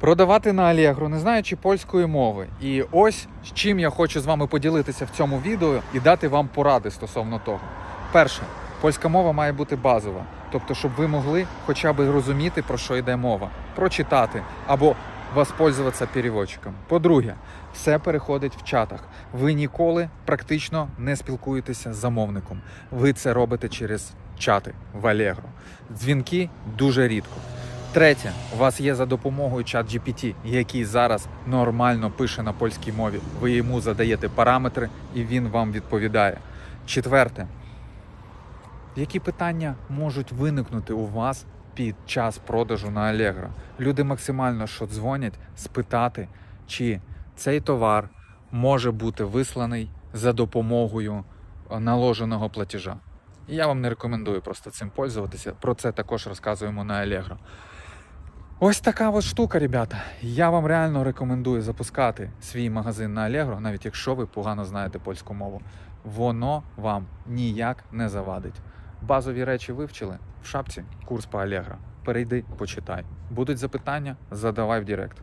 Продавати на Allegro, не знаючи польської мови. І ось з чим я хочу з вами поділитися в цьому відео і дати вам поради стосовно того. Перше, польська мова має бути базова, тобто, щоб ви могли хоча б розуміти, про що йде мова, прочитати або воспользуватися переводчиком. По-друге, все переходить в чатах. Ви ніколи практично не спілкуєтеся з замовником. Ви це робите через чати в Allegro. Дзвінки дуже рідко. Третє, у вас є за допомогою чат GPT, який зараз нормально пише на польській мові. Ви йому задаєте параметри і він вам відповідає. Четверте, які питання можуть виникнути у вас під час продажу на Allegro? Люди максимально що дзвонять спитати, чи цей товар може бути висланий за допомогою е, наложеного платежа. Я вам не рекомендую просто цим пользуватися. Про це також розказуємо на Allegro. Ось така от штука, ребята. Я вам реально рекомендую запускати свій магазин на Allegro, навіть якщо ви погано знаєте польську мову. Воно вам ніяк не завадить. Базові речі вивчили в шапці курс по Allegro. Перейди, почитай. Будуть запитання, задавай в Директ.